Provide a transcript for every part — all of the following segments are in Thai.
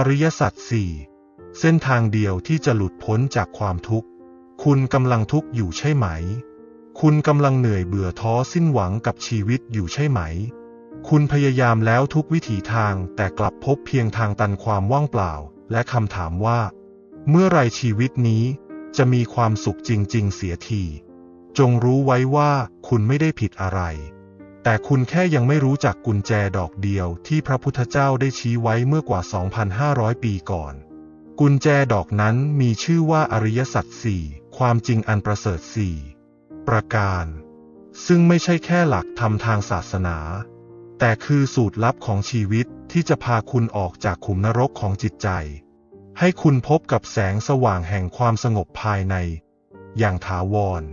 อริยสัจสี่เส้นทางเดียวที่จะหลุดพ้นจากความทุกข์ คุณกำลังทุกข์อยู่ใช่ไหม คุณกำลังเหนื่อยเบื่อท้อสิ้นหวังกับชีวิตอยู่ใช่ไหม คุณพยายามแล้วทุกวิถีทางแต่กลับพบเพียงทางตันความว่างเปล่า และคำถามว่า เมื่อไรชีวิตนี้จะมีความสุขจริง ๆ เสียที จงรู้ไว้ว่าคุณไม่ได้ผิดอะไร แต่คุณแค่ยังไม่รู้จักกุญแจดอกเดียวที่พระพุทธเจ้าได้ชี้ไว้เมื่อกว่า 2,500 ปีก่อน กุญแจดอกนั้นมีชื่อว่าอริยสัจสี่ความจริงอันประเสริฐสี่ประการ ซึ่งไม่ใช่แค่หลักธรรมทางศาสนา แต่คือสูตรลับของชีวิตที่จะพาคุณออกจากขุมนรกของจิตใจ ให้คุณพบกับแสงสว่างแห่งความสงบภายใน อย่างถาวร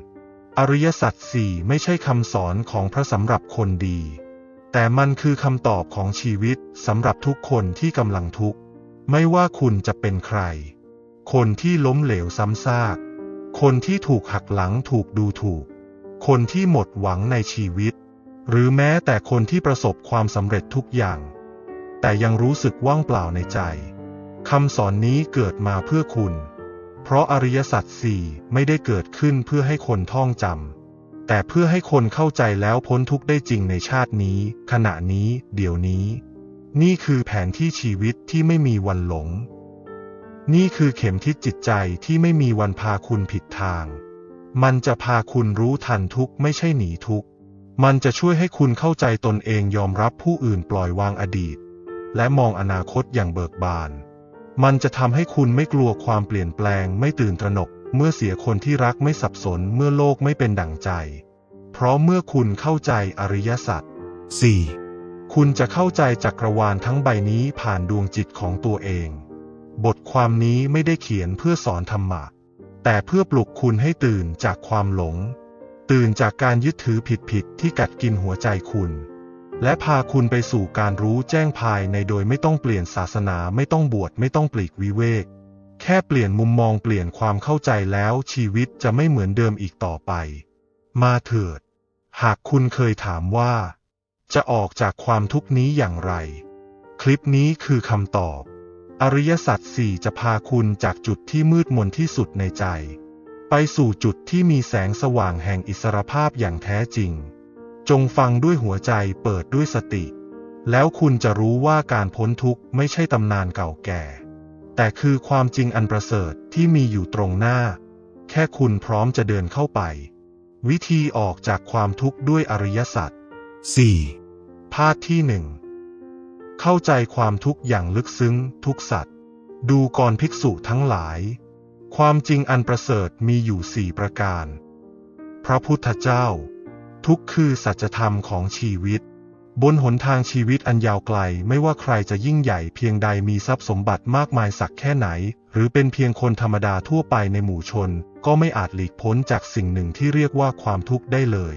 อริยสัจสี่ไม่ใช่คำสอนของพระสำหรับคนดี แต่มันคือคำตอบของชีวิตสำหรับทุกคนที่กำลังทุกข์ ไม่ว่าคุณจะเป็นใคร คนที่ล้มเหลวซ้ำซาก คนที่ถูกหักหลังถูกดูถูก คนที่หมดหวังในชีวิต หรือแม้แต่คนที่ประสบความสำเร็จทุกอย่าง แต่ยังรู้สึกว่างเปล่าในใจคำสอนนี้เกิดมาเพื่อคุณ เพราะอริยสัจสี่ไม่ได้เกิดขึ้นเพื่อให้คนท่องจำ แต่เพื่อให้คนเข้าใจแล้วพ้นทุกข์ได้จริงในชาตินี้ ขณะนี้ เดี๋ยวนี้ นี่คือแผนที่ชีวิตที่ไม่มีวันหลง นี่คือเข็มทิศจิตใจที่ไม่มีวันพาคุณผิดทาง มันจะพาคุณรู้ทันทุกข์ไม่ใช่หนีทุกข์ มันจะช่วยให้คุณเข้าใจตนเองยอมรับผู้อื่นปล่อยวางอดีต และมองอนาคตอย่างเบิกบาน มันจะทำให้คุณไม่กลัวความเปลี่ยนแปลงไม่ตื่นตระหนก เมื่อเสียคนที่รักไม่สับสนเมื่อโลกไม่เป็นดั่งใจ เพราะเมื่อคุณเข้าใจอริยสัจ 4. คุณจะเข้าใจจักรวาลทั้งใบนี้ผ่านดวงจิตของตัวเอง บทความนี้ไม่ได้เขียนเพื่อสอนธรรมะ แต่เพื่อปลุกคุณให้ตื่นจากความหลง ตื่นจากการยึดถือผิดๆที่กัดกินหัวใจคุณ และพาคุณไปสู่การรู้แจ้งภายในโดยไม่ต้องเปลี่ยนศาสนาไม่ต้องบวชไม่ต้องปลีกวิเวก แค่เปลี่ยนมุมมองเปลี่ยนความเข้าใจแล้วชีวิตจะไม่เหมือนเดิมอีกต่อไป มาเถิด หากคุณเคยถามว่า จะออกจากความทุกข์นี้อย่างไร คลิปนี้คือคำตอบ อริยสัจสี่จะพาคุณจากจุดที่มืดมนที่สุดในใจ ไปสู่จุดที่มีแสงสว่างแห่งอิสรภาพอย่างแท้จริง จงฟังด้วยหัวใจเปิดด้วยสติ แล้วคุณจะรู้ว่าการพ้นทุกข์ไม่ใช่ตำนานเก่าแก่ แต่คือความจริงอันประเสริฐที่มีอยู่ตรงหน้า แค่คุณพร้อมจะเดินเข้าไป วิธีออกจากความทุกข์ด้วยอริยสัจ 4. ภาคที่หนึ่งเข้าใจความทุกข์อย่างลึกซึ้งทุกสัตว์ ดูกรภิกษุทั้งหลาย ความจริงอันประเสริฐมีอยู่สี่ประการ พระพุทธเจ้า ทุกข์คือสัจธรรมของชีวิต บนหนทางชีวิตอันยาวไกลไม่ว่าใครจะยิ่งใหญ่เพียงใดมีทรัพย์สมบัติมากมายสักแค่ไหน หรือเป็นเพียงคนธรรมดาทั่วไปในหมู่ชน ก็ไม่อาจหลีกพ้นจากสิ่งหนึ่งที่เรียกว่าความทุกข์ได้เลย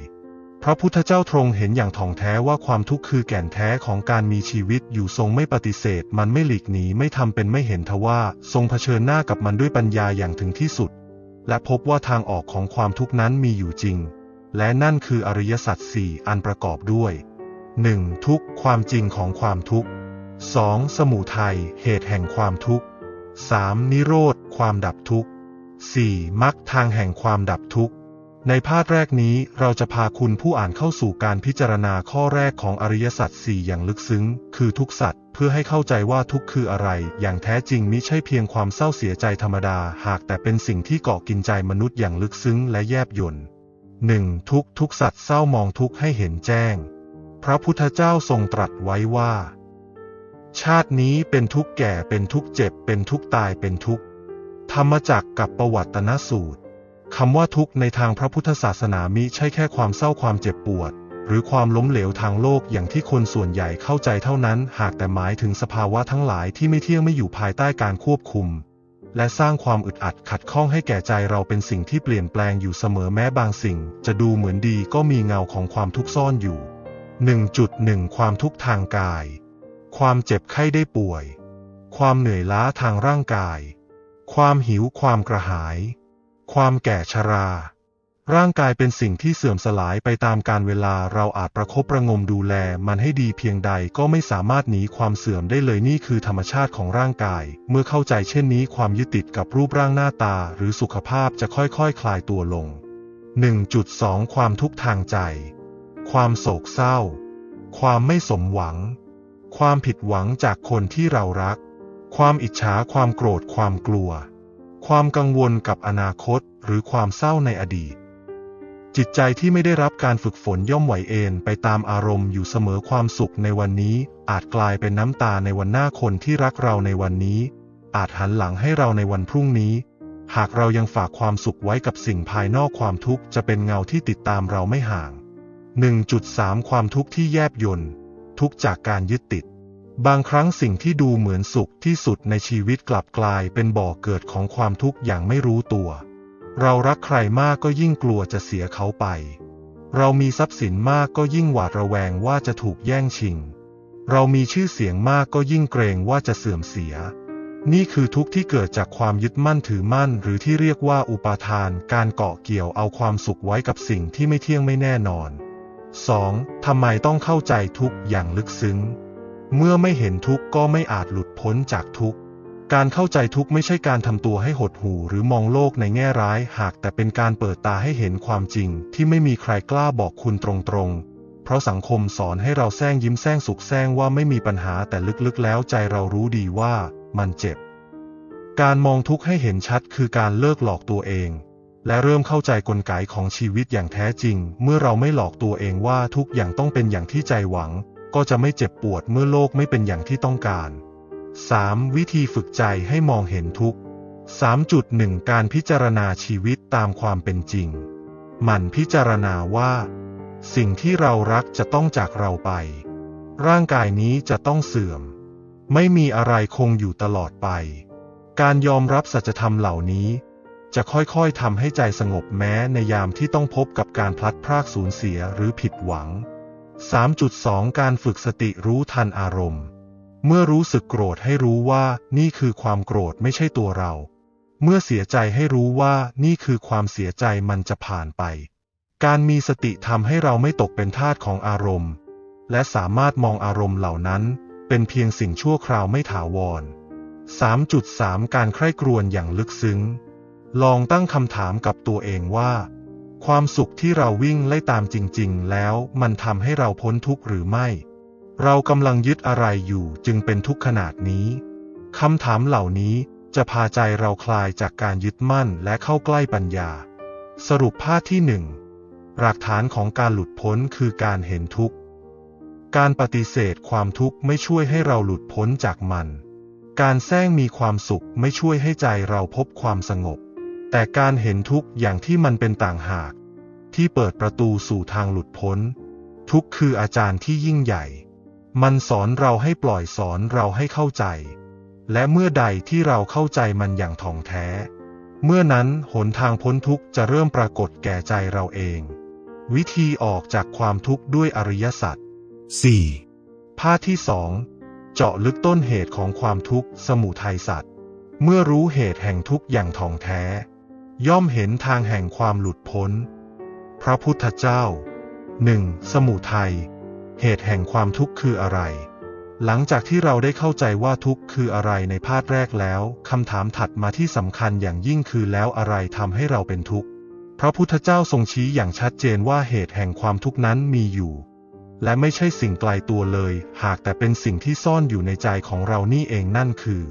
พระพุทธเจ้าทรงเห็นอย่างถ่องแท้ว่าความทุกข์คือแก่นแท้ของการมีชีวิตอยู่ทรงไม่ปฏิเสธ มันไม่หลีกหนีไม่ทำเป็นไม่เห็นทว่าทรงเผชิญหน้ากับมันด้วยปัญญาอย่างถึงที่สุด และพบว่าทางออกของความทุกข์นั้นมีอยู่จริง และนั่นคืออริยสัจสี่อันประกอบด้วย 1. ทุกความจริงของความทุกข์ 2. สมุทัยเหตุแห่งความทุกข์ 3. นิโรธ ความดับทุกข์ 4. มรรคทางแห่งความดับทุกข์ ในภาคแรกนี้เราจะพาคุณผู้อ่านเข้าสู่การพิจารณาข้อแรกของอริยสัจสี่อย่างลึกซึ้ง คือทุกสัตว์เพื่อให้เข้าใจว่าทุกข์คืออะไร อย่างแท้จริงมิใช่เพียงความเศร้าเสียใจธรรมดา หากแต่เป็นสิ่งที่เกาะกินใจมนุษย์อย่างลึกซึ้งและแยบยล 1. ทุกทุกสัตว์เศร้ามองทุกให้เห็นแจ้ง พระพุทธเจ้าทรงตรัสไว้ว่า ชาตินี้เป็นทุกแก่เป็นทุกเจ็บ เป็นทุกตายเป็นทุกธรรมจักกับประวัตนสูตรคำว่าทุกในทางพระพุทธศาสนามิใช่แค่ความเศร้าความเจ็บปวด หรือความล้มเหลวทางโลกอย่างที่คนส่วนใหญ่เข้าใจเท่านั้น หากแต่หมายถึงสภาวะทั้งหลายที่ไม่เที่ยงไม่อยู่ภายใต้การควบคุม และสร้างความอึดอัดขัดข้องให้แก่ใจเราเป็นสิ่งที่เปลี่ยนแปลงอยู่เสมอแม้บางสิ่ง จะดูเหมือนดีก็มีเงาของความทุกข์ซ่อนอยู่ 1.1 ความทุกข์ทางกาย ความเจ็บไข้ได้ป่วย ความเหนื่อยล้าทางร่างกาย ความหิวความกระหาย ความแก่ชรา ร่างกายเป็นสิ่งที่เสื่อมสลายไปตามกาลเวลาเราอาจประคบประงมดูแลมันให้ดีเพียงใดก็ไม่สามารถหนีความเสื่อมได้เลยนี่คือธรรมชาติของร่างกาย เมื่อเข้าใจเช่นนี้ความยึดติดกับรูปร่างหน้าตาหรือสุขภาพจะค่อยๆคคลายตัวลง 1.2 ความทุกข์ทางใจ ความโศกเศร้า ความไม่สมหวัง ความผิดหวังจากคนที่เรารัก ความอิจฉาความโกรธความกลัว ความกังวลกับอนาคต หรือความเศร้าในอดีต จิตใจที่ไม่ได้รับการฝึกฝนย่อมไหวเอ็นไปตามอารมณ์อยู่เสมอความสุขในวันนี้ อาจกลายเป็นน้ำตาในวันหน้าคนที่รักเราในวันนี้ อาจหันหลังให้เราในวันพรุ่งนี้ หากเรายังฝากความสุขไว้กับสิ่งภายนอกความทุกข์จะเป็นเงาที่ติดตามเราไม่ห่าง 1.3 ความทุกข์ที่แยบยนต์ทุกจากการยึดติด บางครั้งสิ่งที่ดูเหมือนสุขที่สุดในชีวิตกลับกลายเป็นบ่อเกิดของความทุกข์อย่างไม่รู้ตัว เรารักใครมากก็ยิ่งกลัวจะเสียเขาไป เรามีทรัพย์สินมากก็ยิ่งหวาดระแวงว่าจะถูกแย่งชิง เรามีชื่อเสียงมากก็ยิ่งเกรงว่าจะเสื่อมเสีย นี่คือทุกข์ที่เกิดจากความยึดมั่นถือมั่น หรือที่เรียกว่าอุปาทาน การเกาะเกี่ยวเอาความสุขไว้กับสิ่งที่ไม่เที่ยงไม่แน่นอน 2. ทำไมต้องเข้าใจทุกข์อย่างลึกซึ้ง เมื่อไม่เห็นทุกข์ก็ไม่อาจหลุดพ้นจากทุกข์ การเข้าใจทุกข์ไม่ใช่การทำตัวให้หดหู่หรือมองโลกในแง่ร้ายหากแต่เป็นการเปิดตาให้เห็นความจริง ที่ไม่มีใครกล้าบอกคุณตรงๆ เพราะสังคมสอนให้เราแซงยิ้มแซงสุขแซงว่าไม่มีปัญหาแต่ลึกๆ แล้วใจเรารู้ดีว่ามันเจ็บ การมองทุกข์ให้เห็นชัดคือการเลิกหลอกตัวเอง และเริ่มเข้าใจกลไกของชีวิตอย่างแท้จริง เมื่อเราไม่หลอกตัวเองว่าทุกอย่างต้องเป็นอย่างที่ใจหวัง ก็จะไม่เจ็บปวดเมื่อโลกไม่เป็นอย่างที่ต้องการ 3. วิธีฝึกใจให้มองเห็นทุกข์ 3.1 การพิจารณาชีวิตตามความเป็นจริง หมั่นพิจารณาว่า สิ่งที่เรารักจะต้องจากเราไป ร่างกายนี้จะต้องเสื่อม ไม่มีอะไรคงอยู่ตลอดไป การยอมรับสัจธรรมเหล่านี้ จะค่อยๆทำให้ใจสงบแม้ในยามที่ต้องพบกับการพลัดพรากสูญเสียหรือผิดหวัง 3.2 การฝึกสติรู้ทันอารมณ์ เมื่อรู้สึกโกรธให้รู้ว่านี่คือความโกรธไม่ใช่ตัวเรา เมื่อเสียใจให้รู้ว่านี่คือความเสียใจมันจะผ่านไป การมีสติทำให้เราไม่ตกเป็นทาสของอารมณ์ และสามารถมองอารมณ์เหล่านั้น เป็นเพียงสิ่งชั่วคราวไม่ถาวร 3.3 การใคร่ครวญอย่างลึกซึ้ง ลองตั้งคำถามกับตัวเองว่า ความสุขที่เราวิ่งไล่ตามจริง ๆ แล้วมันทำให้เราพ้นทุกข์หรือไม่ เรากำลังยึดอะไรอยู่จึงเป็นทุกข์ขนาดนี้คำถามเหล่านี้จะพาใจเราคลายจากการยึดมั่นและเข้าใกล้ปัญญา สรุปภาคที่หนึ่งหลักฐานของการหลุดพ้นคือการเห็นทุกข์ การปฏิเสธความทุกข์ไม่ช่วยให้เราหลุดพ้นจากมัน การแซงมีความสุขไม่ช่วยให้ใจเราพบความสงบ แต่การเห็นทุกข์อย่างที่มันเป็นต่างหาก ที่เปิดประตูสู่ทางหลุดพ้น ทุกข์คืออาจารย์ที่ยิ่งใหญ่ มันสอนเราให้ปล่อยสอนเราให้เข้าใจ และเมื่อใดที่เราเข้าใจมันอย่างถ่องแท้ เมื่อนั้นหนทางพ้นทุกจะเริ่มปรากฏแก่ใจเราเอง วิธีออกจากความทุกข์ด้วยอริยสัจ 4. ภาคที่สองเจาะลึกต้นเหตุของความทุกข์สมุทัยสัตว์เมื่อรู้เหตุแห่งทุกข์อย่างถ่องแท้ ย่อมเห็นทางแห่งความหลุดพ้น พระพุทธเจ้า 1. สมุทัย เหตุแห่งความทุกข์คืออะไร หลังจากที่เราได้เข้าใจว่าทุกข์คืออะไรในภาคแรกแล้วคำถามถัดมาที่สำคัญอย่างยิ่งคือแล้วอะไรทำให้เราเป็นทุกข์พระพุทธเจ้าทรงชี้อย่างชัดเจนว่าเหตุแห่งความทุกข์นั้นมีอยู่ และไม่ใช่สิ่งไกลตัวเลย หากแต่เป็นสิ่งที่ซ่อนอยู่ในใจของเรานี่เองนั่นคือ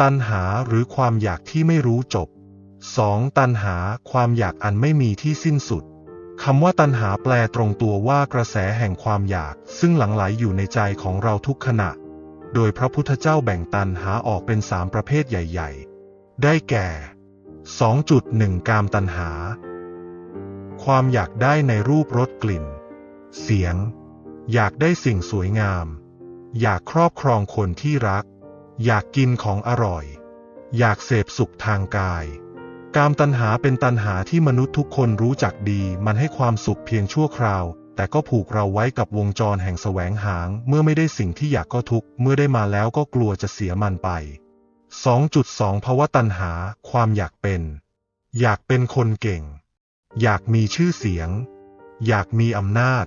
ตัณหาหรือความอยากที่ไม่รู้จบ 2. ตัณหาความอยากอันไม่มีที่สิ้นสุด คำว่าตัณหาแปลตรงตัวว่ากระแสแห่งความอยาก ซึ่งหลั่งไหลอยู่ในใจของเราทุกขณะ โดยพระพุทธเจ้าแบ่งตัณหาออกเป็นสามประเภทใหญ่ ๆ ได้แก่ 2.1 กามตัณหา ความอยากได้ในรูปรสกลิ่น เสียง อยากได้สิ่งสวยงาม อยากครอบครองคนที่รัก อยากกินของอร่อย อยากเสพสุขทางกาย กามตัณหาเป็นตัณหาที่มนุษย์ทุกคนรู้จักดี มันให้ความสุขเพียงชั่วคราว แต่ก็ผูกเราไว้กับวงจรแห่งแสวงหาง เมื่อไม่ได้สิ่งที่อยากก็ทุกข์ เมื่อได้มาแล้วก็กลัวจะเสียมันไป 2.2 ภาวะตัณหา ความอยากเป็น อยากเป็นคนเก่ง อยากมีชื่อเสียง อยากมีอำนาจ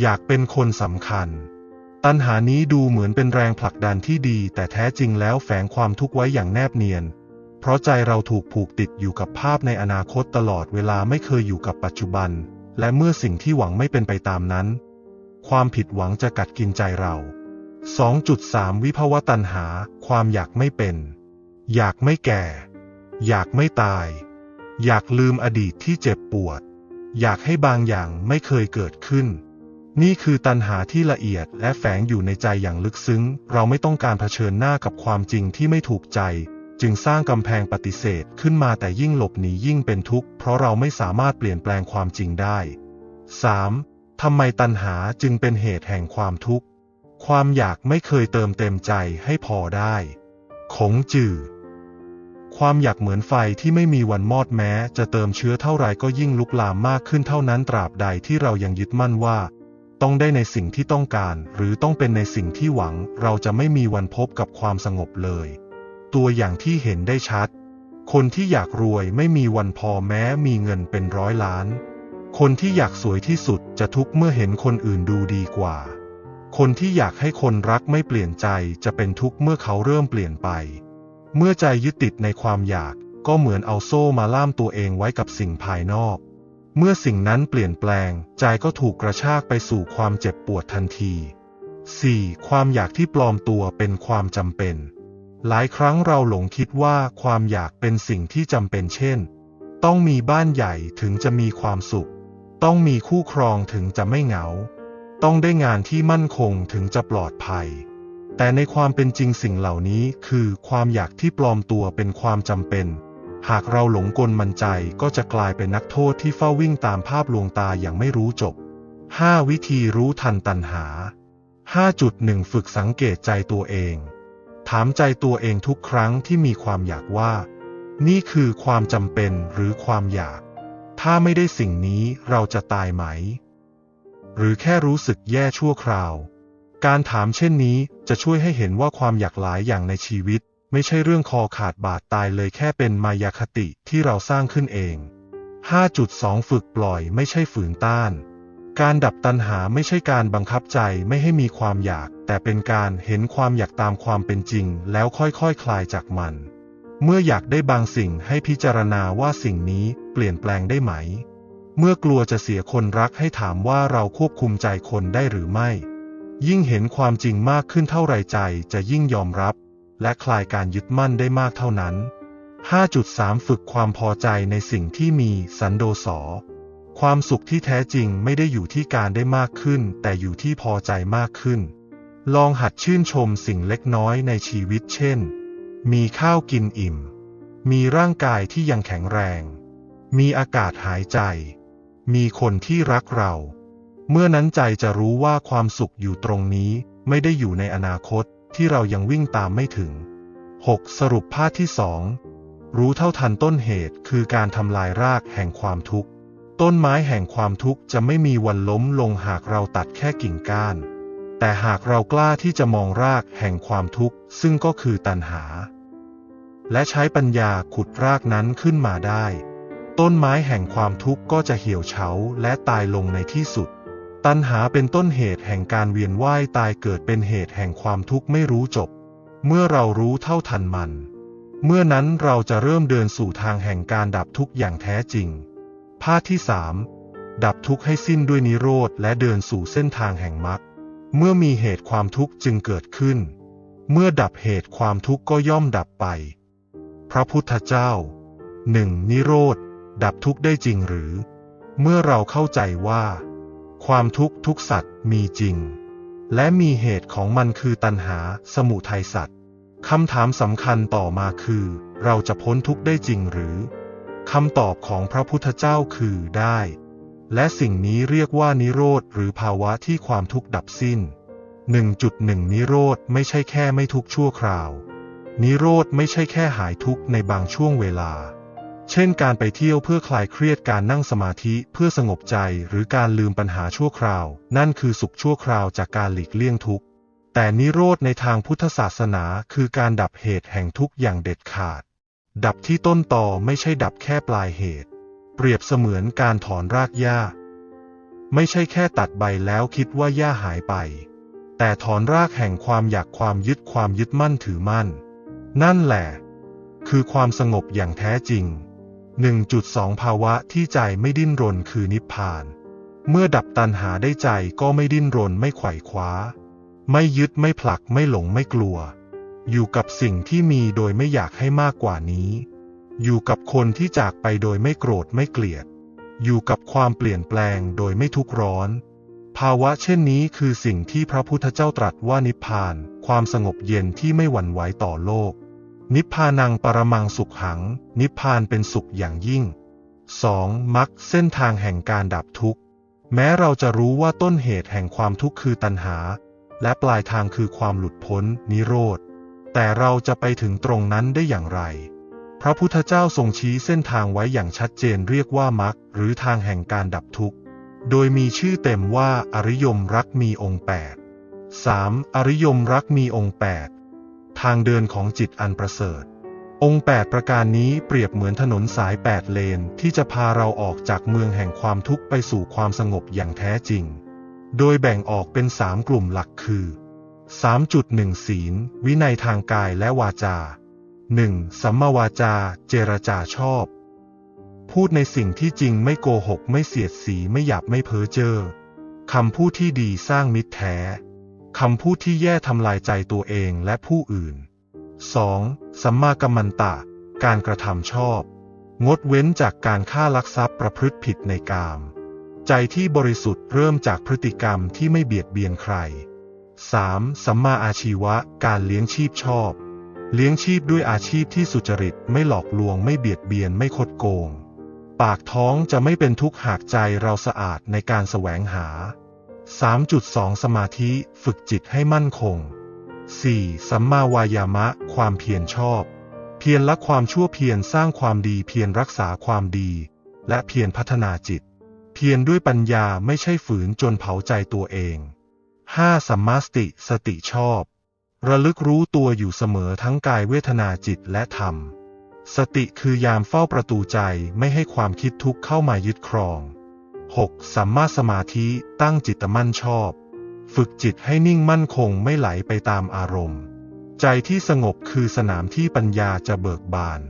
อยากเป็นคนสำคัญ ตัณหานี้ดูเหมือนเป็นแรงผลักดันที่ดี แต่แท้จริงแล้วแฝงความทุกข์ไว้อย่างแนบเนียน เพราะใจเราถูกผูกติดอยู่กับภาพในอนาคตตลอดเวลาไม่เคยอยู่กับปัจจุบัน และเมื่อสิ่งที่หวังไม่เป็นไปตามนั้น ความผิดหวังจะกัดกินใจเรา 2.3 วิภวตัณหา ความอยากไม่เป็น อยากไม่แก่ อยากไม่ตาย อยากลืมอดีตที่เจ็บปวด อยากให้บางอย่างไม่เคยเกิดขึ้น นี่คือตัณหาที่ละเอียดและแฝงอยู่ในใจอย่างลึกซึ้ง เราไม่ต้องการเผชิญหน้ากับความจริงที่ไม่ถูกใจ จึงสร้างกำแพงปฏิเสธขึ้นมาแต่ยิ่งหลบหนียิ่งเป็นทุกข์เพราะเราไม่สามารถเปลี่ยนแปลงความจริงได้ 3. ทำไมตัณหาจึงเป็นเหตุแห่งความทุกข์ ความอยากไม่เคยเติมเต็มใจให้พอได้ ขงจือความอยากเหมือนไฟที่ไม่มีวันมอดแม้ จะเติมเชื้อเท่าไรก็ยิ่งลุกลามมากขึ้นเท่านั้นตราบใดที่เรายังยึดมั่นว่า ต้องได้ในสิ่งที่ต้องการ หรือต้องเป็นในสิ่งที่หวัง เราจะไม่มีวันพบกับความสงบเลย ตัวอย่างที่เห็นได้ชัด คนที่อยากรวยไม่มีวันพอแม้มีเงินเป็นร้อยล้าน คนที่อยากสวยที่สุดจะทุกข์เมื่อเห็นคนอื่นดูดีกว่า คนที่อยากให้คนรักไม่เปลี่ยนใจจะเป็นทุกข์เมื่อเขาเริ่มเปลี่ยนไป เมื่อใจยึดติดในความอยากก็เหมือนเอาโซ่มาล่ามตัวเองไว้กับสิ่งภายนอก เมื่อสิ่งนั้นเปลี่ยนแปลง ใจก็ถูกกระชากไปสู่ความเจ็บปวดทันที 4. ความอยากที่ปลอมตัวเป็นความจำเป็น หลายครั้งเราหลงคิดว่าความอยากเป็นสิ่งที่จำเป็นเช่น ต้องมีบ้านใหญ่ถึงจะมีความสุข ต้องมีคู่ครองถึงจะไม่เหงา ต้องได้งานที่มั่นคงถึงจะปลอดภัย แต่ในความเป็นจริงสิ่งเหล่านี้คือความอยากที่ปลอมตัวเป็นความจำเป็น หากเราหลงกลมันใจก็จะกลายเป็นนักโทษที่เฝ้าวิ่งตามภาพลวงตาอย่างไม่รู้จบ 5. วิธีรู้ทันตัณหา 5.1 ฝึกสังเกตใจตัวเอง ถามใจตัวเองทุกครั้งที่มีความอยากว่า นี่คือความจำเป็นหรือความอยาก ถ้าไม่ได้สิ่งนี้เราจะตายไหม หรือแค่รู้สึกแย่ชั่วคราว การถามเช่นนี้จะช่วยให้เห็นว่าความอยากหลายอย่างในชีวิต ไม่ใช่เรื่องคอขาดบาดตายเลยแค่เป็นมายาคติที่เราสร้างขึ้นเอง 5.2 ฝึกปล่อยไม่ใช่ฝืนต้าน การดับตัณหาไม่ใช่การบังคับใจไม่ให้มีความอยาก แต่เป็นการเห็นความอยากตามความเป็นจริง แล้วค่อยๆคคลายจากมัน เมื่ออยากได้บางสิ่งให้พิจารณาว่าสิ่งนี้เปลี่ยนแปลงได้ไหม เมื่อกลัวจะเสียคนรักให้ถามว่าเราควบคุมใจคนได้หรือไม่ ยิ่งเห็นความจริงมากขึ้นเท่าไรใจจะยิ่งยอมรับ และคลายการยึดมั่นได้มากเท่านั้น 5.3 ฝึกความพอใจในสิ่งที่มีสันโดษอ ความสุขที่แท้จริงไม่ได้อยู่ที่การได้มากขึ้น แต่อยู่ที่พอใจมากขึ้น ลองหัดชื่นชมสิ่งเล็กน้อยในชีวิตเช่น มีข้าวกินอิ่ม มีร่างกายที่ยังแข็งแรง มีอากาศหายใจ มีคนที่รักเรา เมื่อนั้นใจจะรู้ว่าความสุขอยู่ตรงนี้ ไม่ได้อยู่ในอนาคตที่เรายังวิ่งตามไม่ถึง 6. สรุปภาคที่สองรู้เท่าทันต้นเหตุคือการทำลายรากแห่งความทุกข์ ต้นไม้แห่งความทุกข์จะไม่มีวันล้มลงหากเราตัดแค่กิ่งก้าน แต่หากเรากล้าที่จะมองรากแห่งความทุกข์ซึ่งก็คือตัณหา และใช้ปัญญาขุดรากนั้นขึ้นมาได้ ต้นไม้แห่งความทุกข์ก็จะเหี่ยวเฉาและตายลงในที่สุด ตัณหาเป็นต้นเหตุแห่งการเวียนว่ายตายเกิดเป็นเหตุแห่งความทุกข์ไม่รู้จบ เมื่อเรารู้เท่าทันมัน เมื่อนั้นเราจะเริ่มเดินสู่ทางแห่งการดับทุกข์อย่างแท้จริง ภาคที่สามดับทุกข์ให้สิ้นด้วยนิโรธและเดินสู่เส้นทางแห่งมรรคเมื่อมีเหตุความทุกข์จึงเกิดขึ้น เมื่อดับเหตุความทุกข์ก็ย่อมดับไป พระพุทธเจ้าหนึ่งนิโรธ ดับทุกข์ได้จริงหรือ เมื่อเราเข้าใจว่า ความทุกข์ทุกสัตว์มีจริง และมีเหตุของมันคือตัณหาสมุทัยสัตว์คำถามสำคัญต่อมาคือ เราจะพ้นทุกข์ได้จริงหรือ คำตอบของพระพุทธเจ้าคือได้ และสิ่งนี้เรียกว่านิโรธหรือภาวะที่ความทุกข์ดับสิ้น 1.1 นิโรธไม่ใช่แค่ไม่ทุกข์ชั่วคราว นิโรธไม่ใช่แค่หายทุกข์ในบางช่วงเวลา เช่นการไปเที่ยวเพื่อคลายเครียดการนั่งสมาธิเพื่อสงบใจหรือการลืมปัญหาชั่วคราว นั่นคือสุขชั่วคราวจากการหลีกเลี่ยงทุกข์ แต่นิโรธในทางพุทธศาสนาคือการดับเหตุแห่งทุกข์อย่างเด็ดขาด ดับที่ต้นตอไม่ใช่ดับแค่ปลายเหตุ เปรียบเสมือนการถอนรากหญ้า ไม่ใช่แค่ตัดใบแล้วคิดว่าหญ้าหายไป แต่ถอนรากแห่งความอยากความยึดความยึดมั่นถือมั่น นั่นแหละ คือความสงบอย่างแท้จริง 1.2 ภาวะที่ใจไม่ดิ้นรนคือนิพพาน เมื่อดับตัณหาได้ใจก็ไม่ดิ้นรนไม่ไขว่คว้า ไม่ยึดไม่ผลักไม่หลงไม่กลัว อยู่กับสิ่งที่มีโดยไม่อยากให้มากกว่านี้ อยู่กับคนที่จากไปโดยไม่โกรธไม่เกลียด อยู่กับความเปลี่ยนแปลงโดยไม่ทุกข์ร้อน ภาวะเช่นนี้คือสิ่งที่พระพุทธเจ้าตรัสว่านิพพาน ความสงบเย็นที่ไม่หวั่นไหวต่อโลก นิพพานังปรมังสุขหัง นิพพานเป็นสุขอย่างยิ่ง 2. มักเส้นทางแห่งการดับทุกข์ แม้เราจะรู้ว่าต้นเหตุแห่งความทุกข์คือตัณหา และปลายทางคือความหลุดพ้น นิโรธ แต่เราจะไปถึงตรงนั้นได้อย่างไร พระพุทธเจ้าทรงชี้เส้นทางไว้อย่างชัดเจนเรียกว่ามักหรือทางแห่งการดับทุกข์ โดยมีชื่อเต็มว่าอริยมรักมีองค์8 3. อริยมรักมีองค์ 8 ทางเดินของจิตอันประเสริฐ องค์ 8 ประการนี้เปรียบเหมือนถนนสาย 8 เลนที่จะพาเราออกจากเมืองแห่งความทุกข์ไปสู่ความสงบอย่างแท้จริง โดยแบ่งออกเป็น3กลุ่มหลักคือ 3.1 ศีล วินัยทางกายและวาจา 1. สัมมาวาจา เจรจาชอบ พูดในสิ่งที่จริงไม่โกหกไม่เสียดสีไม่หยาบไม่เพ้อเจ้อคำพูดที่ดีสร้างมิตรแท้คำพูดที่แย่ทำลายใจตัวเองและผู้อื่น 2. สัมมากัมมันตะ การกระทำชอบ งดเว้นจากการฆ่าลักทรัพย์ประพฤติผิดในกาม ใจที่บริสุทธิ์เริ่มจากพฤติกรรมที่ไม่เบียดเบียนใคร 3. สัมมาอาชีวะ การเลี้ยงชีพชอบ เลี้ยงชีพด้วยอาชีพที่สุจริต ไม่หลอกลวง ไม่เบียดเบียน ไม่คดโกง ปากท้องจะไม่เป็นทุกข์หากใจเราสะอาดในการแสวงหา 3.2 สมาธิ ฝึกจิตให้มั่นคง 4. สัมมาวายามะ ความเพียรชอบ เพียรละความชั่วเพียรสร้างความดี เพียรรักษาความดี และเพียรพัฒนาจิต เพียรด้วยปัญญาไม่ใช่ฝืนจนเผาใจตัวเอง 5. สัมมาสติสติชอบ ระลึกรู้ตัวอยู่เสมอทั้งกายเวทนาจิตและธรรม สติคือยามเฝ้าประตูใจไม่ให้ความคิดทุกข์เข้ามายึดครอง 6. สัมมาสมาธิตั้งจิตมั่นชอบ ฝึกจิตให้นิ่งมั่นคงไม่ไหลไปตามอารมณ์ ใจที่สงบคือสนามที่ปัญญาจะเบิกบาน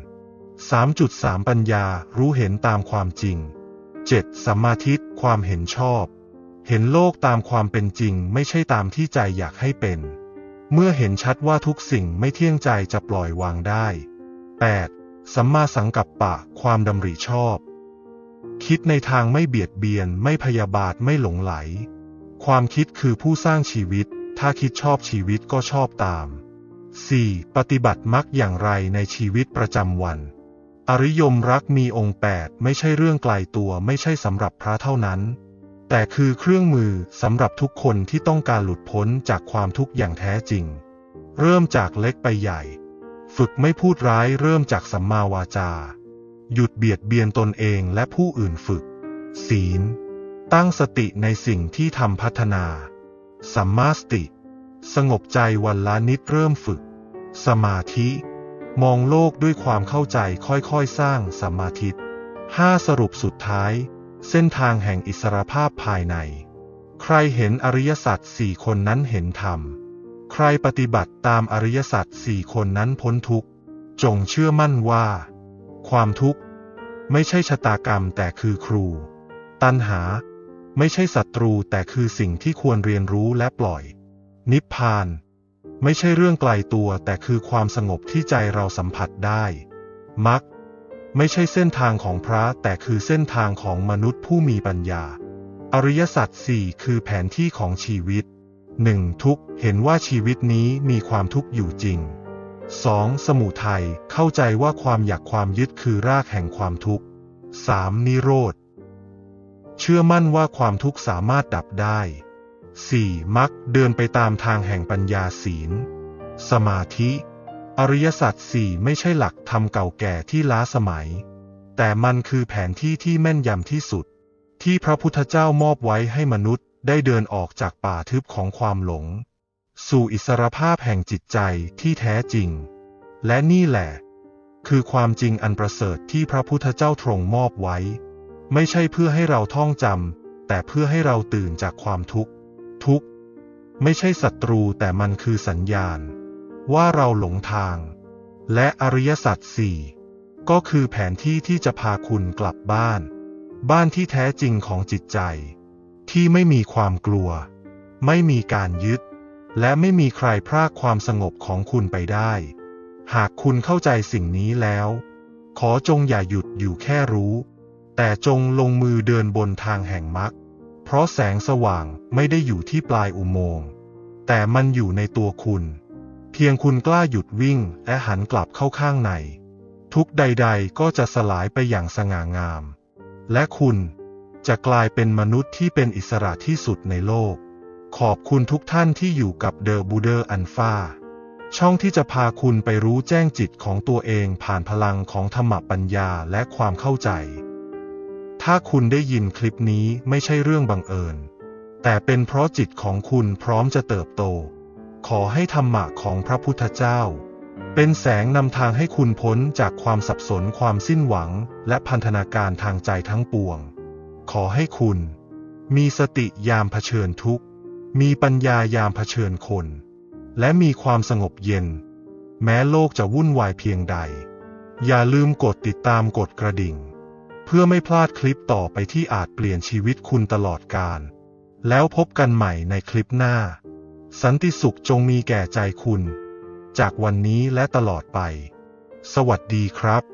3.3 ปัญญารู้เห็นตามความจริง 7. สัมมาทิฏความเห็นชอบ เห็นโลกตามความเป็นจริงไม่ใช่ตามที่ใจอยากให้เป็น เมื่อเห็นชัดว่าทุกสิ่งไม่เที่ยงใจจะปล่อยวางได้ 8. สัมมาสังกัปปะ ความดำริชอบ คิดในทางไม่เบียดเบียน ไม่พยาบาทไม่หลงไหล ความคิดคือผู้สร้างชีวิต ถ้าคิดชอบชีวิตก็ชอบตาม 4. ปฏิบัติมักอย่างไรในชีวิตประจำวัน อริยมรักมีองค์ 8 ไม่ใช่เรื่องไกลตัวไม่ใช่สำหรับพระเท่านั้น แต่คือเครื่องมือสำหรับทุกคนที่ต้องการหลุดพ้นจากความทุกข์อย่างแท้จริง เริ่มจากเล็กไปใหญ่ ฝึกไม่พูดร้ายเริ่มจากสัมมาวาจา หยุดเบียดเบียนตนเองและผู้อื่นฝึก ศีล ตั้งสติในสิ่งที่ทำพัฒนา สัมมาสติ สงบใจวันละนิดเริ่มฝึก สมาธิ มองโลกด้วยความเข้าใจค่อยๆสร้างสมาธิห้าสรุปสุดท้าย เส้นทางแห่งอิสรภาพภายใน ใครเห็นอริยสัจสี่คนนั้นเห็นธรรม ใครปฏิบัติตามอริยสัจสี่คนนั้นพ้นทุกข์ จงเชื่อมั่นว่า ความทุกข์ ไม่ใช่ชะตากรรมแต่คือครู ตัณหา ไม่ใช่ศัตรูแต่คือสิ่งที่ควรเรียนรู้และปล่อย นิพพาน ไม่ใช่เรื่องไกลตัวแต่คือความสงบที่ใจเราสัมผัสได้มรรค ไม่ใช่เส้นทางของพระแต่คือเส้นทางของมนุษย์ผู้มีปัญญา อริยสัจสี่คือแผนที่ของชีวิต 1. ทุกเห็นว่าชีวิตนี้มีความทุกข์อยู่จริง 2. สมุทัยเข้าใจว่าความอยากความยึดคือรากแห่งความทุกข์ 3. นิโรธ เชื่อมั่นว่าความทุกข์สามารถดับได้ 4. มักเดินไปตามทางแห่งปัญญาศีล สมาธิ อริยสัจสี่ไม่ใช่หลักธรรมเก่าแก่ที่ล้าสมัย แต่มันคือแผนที่ที่แม่นยำที่สุด ที่พระพุทธเจ้ามอบไว้ให้มนุษย์ได้เดินออกจากป่าทึบของความหลง สู่อิสรภาพแห่งจิตใจที่แท้จริง และนี่แหละ คือความจริงอันประเสริฐที่พระพุทธเจ้าทรงมอบไว้ ไม่ใช่เพื่อให้เราท่องจำแต่เพื่อให้เราตื่นจากความทุกข์ ทุกข์ ไม่ใช่ศัตรูแต่มันคือสัญญาณ ว่าเราหลงทาง และอริยสัจสี่ก็คือแผนที่ที่จะพาคุณกลับบ้าน บ้านที่แท้จริงของจิตใจ ที่ไม่มีความกลัว ไม่มีการยึด และไม่มีใครพรากความสงบของคุณไปได้ หากคุณเข้าใจสิ่งนี้แล้ว ขอจงอย่าหยุดอยู่แค่รู้ แต่จงลงมือเดินบนทางแห่งมรรคเพราะแสงสว่างไม่ได้อยู่ที่ปลายอุโมงค์แต่มันอยู่ในตัวคุณ เพียงคุณกล้าหยุดวิ่งและหันกลับเข้าข้างใน ทุกใดๆก็จะสลายไปอย่างสง่างาม และคุณจะกลายเป็นมนุษย์ที่เป็นอิสระที่สุดในโลก ขอบคุณทุกท่านที่อยู่กับเดอะบูเดอร์อันฟาช่องที่จะพาคุณไปรู้แจ้งจิตของตัวเองผ่านพลังของธรรมปัญญาและความเข้าใจ ถ้าคุณได้ยินคลิปนี้ไม่ใช่เรื่องบังเอิญ แต่เป็นเพราะจิตของคุณพร้อมจะเติบโต ขอให้ธรรมะของพระพุทธเจ้า เป็นแสงนำทางให้คุณพ้นจากความสับสนความสิ้นหวัง และพันธนาการทางใจทั้งปวง ขอให้คุณ มีสติยามเผชิญทุกข์ มีปัญญายามเผชิญคน และมีความสงบเย็น แม้โลกจะวุ่นวายเพียงใด อย่าลืมกดติดตามกดกระดิ่ง เพื่อไม่พลาดคลิปต่อไปที่อาจเปลี่ยนชีวิตคุณตลอดกาลแล้วพบกันใหม่ในคลิปหน้า สันติสุขจงมีแก่ใจคุณ จากวันนี้และตลอดไป สวัสดีครับ